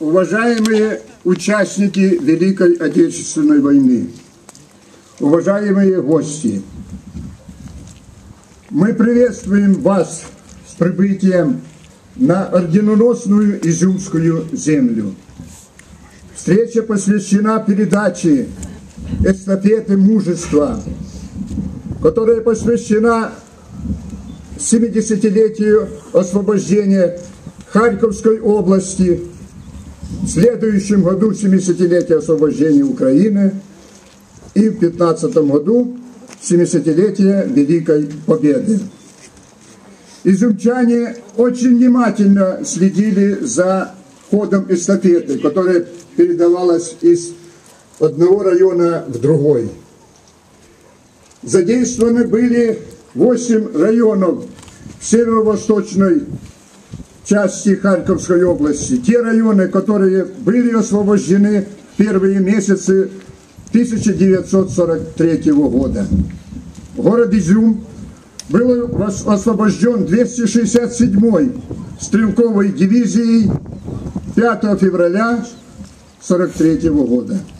Уважаемые участники Великой Отечественной войны, уважаемые гости, мы приветствуем вас с прибытием на орденоносную Изюмскую землю. Встреча посвящена передаче эстафеты мужества, которая посвящена 70-летию освобождения Харьковской области, в следующем году 70-летие освобождения Украины и в 15 году 70-летие Великой Победы. Изумчане очень внимательно следили за ходом эстафеты, которая передавалась из одного района в другой. Задействованы были 8 районов северо-восточной части Харьковской области. Те районы, которые были освобождены в первые месяцы 1943 года. Город Изюм был освобожден 267-й стрелковой дивизией 5 февраля 1943 года.